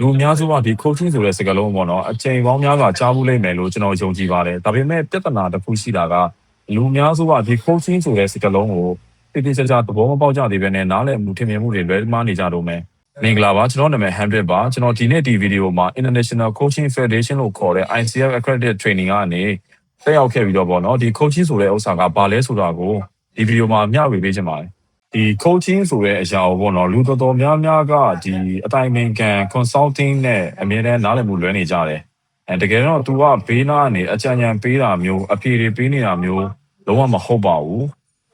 လူအများစုကဒီ coaching ဆိုတဲ့စကားလုံးပေါ့နော်အချိန်ပေါင်းများစွာကြားဘူးလိမ့်မယ်လို့ကျွန်တော်ယုံကြည်ပါတယ်ဒါပေမဲ့ပြဿနာတစ်ခုရှိတာကလူအများစုကဒီ coaching ဆိုတဲ့စကားလုံးကိုတိတိကျကျသဘောမပေါက်ကြသေးဘဲနဲ့နားလည်မှုထင်မြင်မှုတွေလွဲမှားနေကြတော့မယ်မင်္ဂလာပါကျွန်တော်နာမည် Hamid ပါကျွန်တော်ဒီနေ့ဒီဗီဒီယိုမှာ International Coaching Federation လို့ခေါ်တဲ့ ICF Accredited Training ကနေတက်ရောက်ခဲ့ပြီးတော့ပေါ့နော်ဒီ coaching ဆိုတဲ့ဥစ္စာကဘာလဲဆိုတာကိုဒီဗီဒီယိုမှာမျှဝေပေးချင်ပါတယ် ဒီ coaching ဆိုတဲ့အရာကိုပေါ့နော်လူတော်တော်များများကဒီအတိုင်းပင်ခံ consulting နဲ့အမြဲတမ်းနားလည်မှုလွဲနေကြတယ်အဲတကယ်တော့ तू ကဘေးနားကနေအကြံဉာဏ်ပေးတာမျိုးအပြေတွေပေးနေတာမျိုးလုံးဝမဟုတ်ပါဘူး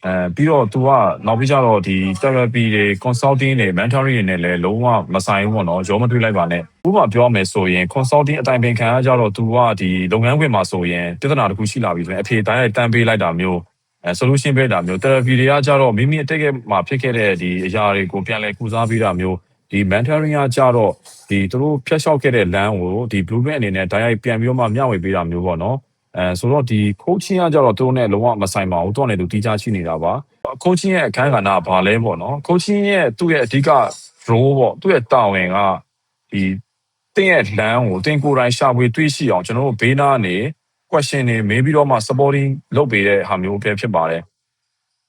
အဲပြီးတော့ तू ကနောက်ပြီးကြတော့ဒီ therapy တွေ consulting တွေ mentoring တွေနဲ့လည်းလုံးဝမဆိုင်ဘူးပေါ့နော်ရောမတွေးလိုက်ပါနဲ့ဥပမာပြောမယ်ဆိုရင် consulting အတိုင်းပင်ခံကကြတော့ तू ကဒီလုပ်ငန်းခွင်မှာဆိုရင်ပြဿနာတစ်ခုရှိလာပြီဆိုရင်အဖြေတိုင်းတန်းပေးလိုက်တာမျိုး အဲ solution ပေးတာမျိုး therapy တွေကကြတော့မိမိအတိတ်ကမှာဖြစ်ခဲ့တဲ့ဒီအရာတွေကိုပြန်လည်ကုစားပေးတာမျိုးဒီ mentoring ကကြတော့ဒီသူတို့ဖျက်လျှောက်ခဲ့တဲ့လမ်းကိုဒီ blueprint အနေနဲ့ direct ပြန်ပြီးတော့မှမျှဝေပေးတာမျိုးပေါ့နော်အဲဆိုတော့ဒီ coaching ကကြတော့သူတို့နဲ့လုံးဝမဆိုင်ပါဘူးသူကလည်းသူတီးခြားရှိနေတာပါ coaching ရဲ့အခန်းကဏ္ဍကဘာလဲပေါ့နော် coaching ရဲ့သူ့ရဲ့အဓိက role ပေါ့သူ့ရဲ့တာဝန်ကဒီတင်းရဲ့လမ်းကိုတင်းကိုယ်တိုင်ရှာဖွေတွေးရှိအောင်ကျွန်တော်တို့ဘေးနားနေ question တွေမေးပြီးတော့မှ supporting လုပ်ပေးတဲ့ဟာမျိုးပဲဖြစ်ပါတယ်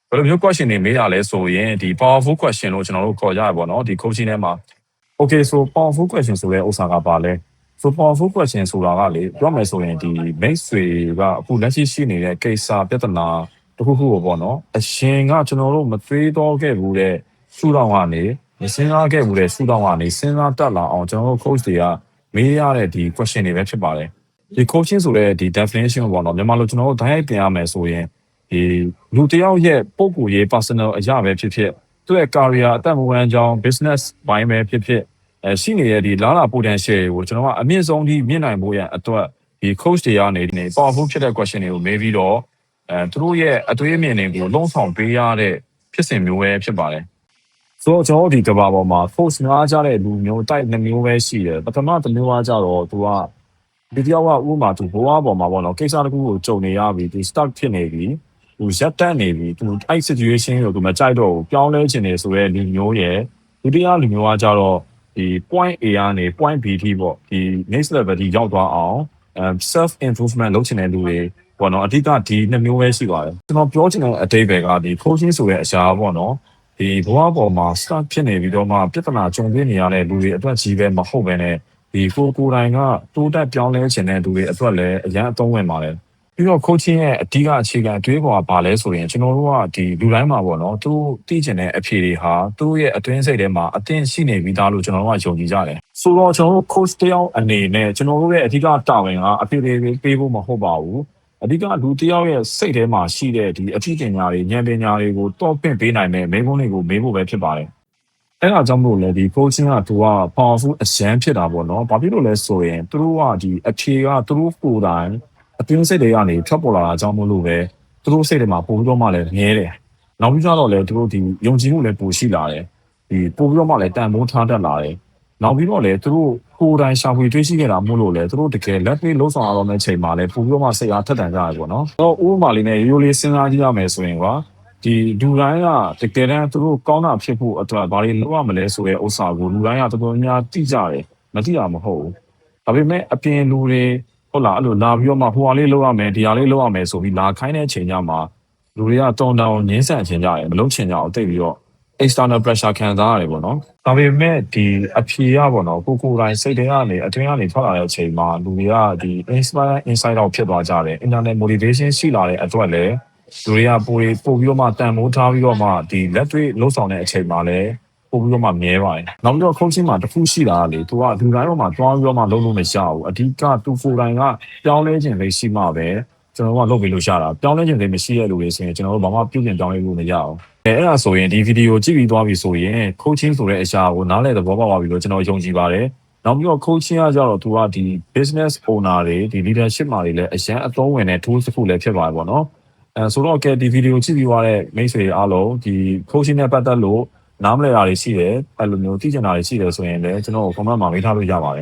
ဘယ်လိုမျိုး question တွေမေးရလဲဆိုရင်ဒီ powerful question လို့ကျွန်တော်တို့ခေါ်ကြရပါတော့ဒီ coaching ထဲမှာ okay so powerful question ဆိုတဲ့ဥစ္စာကဘာလဲ so powerful question ဆိုတာကလေပြောမယ်ဆိုရင်ဒီ mix တွေကအခုလက်ရှိရှိနေတဲ့ကိစ္စပြဿနာတစ်ခုခုကိုပေါ့နော်အရှင်ကကျွန်တော်တို့မသေးတော့ခဲ့ဘူးတဲ့ရှုထောင့်ကနေမစဉ်းစားခဲ့ဘူးတဲ့ရှုထောင့်ကနေစဉ်းစားတတ်လာအောင်ကျွန်တော်တို့ coach တွေကမေးရတဲ့ဒီ question တွေပဲဖြစ်ပါတယ် ဒီ coaching ဆိုတဲ့ဒီ definition ပေါ့နော်မြန်မာလိုကျွန်တော်တို့ဓာတ်ရိုက်တင်ရမယ်ဆိုရင်ဒီလူတစ်ယောက်ရဲ့ပုံကိုယ်ရေး personal အရာပဲဖြစ်ဖြစ်သူ့ရဲ့ career အသက်မွေးဝမ်းကြောင်း business ဘိုင်းပဲဖြစ်ဖြစ်အဲရှိနေတဲ့ဒီလာလာ potential ကိုကျွန်တော်ကအမြင့်ဆုံးထိမြင့်နိုင်ဖို့ရန်အတွက်ဒီ coach တွေကနေဒီ powerful ဖြစ်တဲ့ question တွေကိုမေးပြီးတော့အဲသူတို့ရဲ့အသွေးအမြင်တွေကိုလုံးဆောင်ပေးရတဲ့ဖြစ်စဉ်မျိုးပဲဖြစ်ပါတယ်ဆိုတော့ကျွန်တော်တို့ဒီကဘာပေါ်မှာ force များကြတဲ့လူမျိုးတိုက်နှစ်မျိုးပဲရှိတယ်ပထမတစ်မျိုးကကြတော့သူက ဒီတယောက်ကဥပမာသူဘဝပေါ်မှာပေါ့နော်ကိစ္စတစ်ခုကိုကြုံနေရပြီဒီ stuck ဖြစ်နေပြီသူရက်တက်နေပြီသူအဲ့ situation ကိုသူမကြိုက်တော့ဘူးပြောင်းလဲခြင်းနေဆိုတဲ့လူမျိုးရဲ့ဒုတိယလူမျိုးကကြတော့ဒီ point A ကနေ point B ထိပေါ့ဒီ next level ထိရောက်သွားအောင် self improvement လုပ်ချင်တဲ့လူတွေပေါ့နော်အဓိကဒီနှစ်မျိုးပဲရှိပါတယ်ကျွန်တော်ပြောချင်တဲ့အတိတ်ပဲကဒီ coaching ဆိုတဲ့အရာပေါ့နော်ဒီဘဝပေါ်မှာ start ဖြစ်နေပြီးတော့မှပြဿနာကြုံတွေ့နေရတဲ့လူတွေအတွက်ကြီးပဲမဟုတ်ပဲနဲ့ ဒီကိုကိုယ်တိုင်ကတိုးတက်ပြောင်းလဲခြင်းတဲ့လူတွေအတွက်လည်းအရန်အသုံးဝင်ပါတယ်ပြီးတော့ coaching ရဲ့အဓိကအခြေခံအတွေးပေါ်ကဘာလဲဆိုရင်ကျွန်တော်တို့ကဒီလူတိုင်းမှာပေါ့နော်သူသိကျင်တဲ့အဖြေတွေဟာသူ့ရဲ့အတွင်းစိတ်ထဲမှာအသင်ရှိနေပြီးသားလို့ကျွန်တော်တို့ကယုံကြည်ကြတယ်ဆိုတော့ကျွန်တော်တို့ coach တယောက်အနေနဲ့ကျွန်တော်တို့ရဲ့အဓိကတာဝန်ကအဖြေတွေပေးဖို့မဟုတ်ပါဘူးအဓိကလူတယောက်ရဲ့စိတ်ထဲမှာရှိတဲ့ဒီအထီးပညာတွေဉာဏ်ပညာတွေကိုတော့ပင့်ပေးနိုင်တဲ့မိဘတွေကိုမေးဖို့ပဲဖြစ်ပါတယ် အဲ့ဒါကြောင့်မလို့လေဒီ coaching ကသူက powerful အရန်ဖြစ်တာပေါ့နော်။ဘာဖြစ်လို့လဲဆိုရင်သူတို့ကဒီအဖြေကသူတို့ကိုယ်တိုင်အတွင်းစိတ်တွေကနေထွက်ပေါ်လာတာကြောင့်မို့လို့ပဲသူတို့စိတ်တွေမှာပို့ပြီးတော့မှလည်းငဲတယ်။နောက်ပြီးတော့လည်းသူတို့ဒီယုံကြည်မှုလည်းပိုရှိလာတယ်။ဒီပို့ပြီးတော့မှလည်းတန်ဖိုးထားတတ်လာတယ်။နောက်ပြီးတော့လည်းသူတို့ကိုယ်တိုင်ရှာဖွေတွေးရှိခဲ့တာမို့လို့လေသူတို့တကယ်လက်တွေ့လုံးဆောင်ရတော့မယ့်ချိန်မှာလည်းပို့ပြီးတော့မှစိတ်အားထက်သန်ကြရပေါ့နော်။တော့ဥပမာလေးနဲ့ရိုးရိုးလေးစဉ်းစားကြည့်ရမယ်ဆိုရင်ကွာ ဒီလူတိုင်းကတကယ်တမ်းသူတို့ကောင်းတာဖြစ်ဖို့အတွက်ဘာတွေလုပ်ရမလဲဆိုတဲ့ဥစ္စာကိုလူတိုင်းကတော်တော်များသိကြတယ်မသိတာမဟုတ်ဘူးဒါပေမဲ့အပြင်လူတွေဟုတ်လားအဲ့လိုလာပြီးတော့မှဟိုဟာလေးလုပ်ရမယ်ဒီဟာလေးလုပ်ရမယ်ဆိုပြီးလာခိုင်းတဲ့ချိန်ကြမှာလူတွေကတုံတောင်ငင်းဆန်ချင်ကြတယ်မလုံးချင်ကြအောင်တိတ်ပြီးတော့ external pressure ခံစားရတယ်ပေါ့နော်ဒါပေမဲ့ဒီအဖြေရပေါ့နော်ကိုကိုယ်တိုင်စိတ်ထဲကနေအတွင်းကနေထွက်လာတဲ့အချိန်မှာလူတွေကဒီ inspire inside out ဖြစ်သွားကြတယ် internet motivation ရှိလာတဲ့အတွက်လည်း လူတွေကပိုပြီးပို့ပြီးတော့မှတန်မိုးထားပြီးတော့မှဒီလက်တွေ့လှုပ်ဆောင်တဲ့အချိန်မှာလည်းပို့ပြီးတော့မှမြဲပါတယ်။နောက်ပြီးတော့ coaching မှာတစ်ခုရှိတာကလေသူကလူတိုင်းတော့မှတွားပြီးတော့မှလုံးလုံးမရဘူး။အဓိကသူကိုယ်တိုင်ကပြောင်းလဲခြင်းလေးရှိမှပဲကျွန်တော်တို့ကလုပ်ပြီးလို့ရတာ။ပြောင်းလဲခြင်းလေးမရှိတဲ့လူတွေဆိုရင်ကျွန်တော်တို့ဘာမှပြုပြင်ပြောင်းလဲလို့မရအောင်။အဲအဲ့ဒါဆိုရင်ဒီဗီဒီယိုကြည့်ပြီးသွားပြီဆိုရင် coaching ဆိုတဲ့အရာကိုနားလည်သဘောပေါက်ပါပြီလို့ကျွန်တော်ယုံကြည်ပါတယ်။နောက်ပြီးတော့ coaching ကကြတော့သူကဒီ business owner တွေဒီ leadership မှာတွေလည်းအရန်အသုံးဝင်တဲ့ tools တစ်ခုလည်းဖြစ်ပါတယ်ပေါ့နော်။ အဲဆိုတော့ကဲဒီဗီဒီယိုကြည့်ပြီးသွားတဲ့မိတ်ဆွေအားလုံးဒီ coaching နဲ့ပတ်သက်လို့နားမလည်တာတွေရှိတယ်အဲ့လိုမျိုးသိချင်တာတွေရှိတယ်ဆိုရင်လည်းကျွန်တော် comment မှာမေးထားလို့ရပါတယ်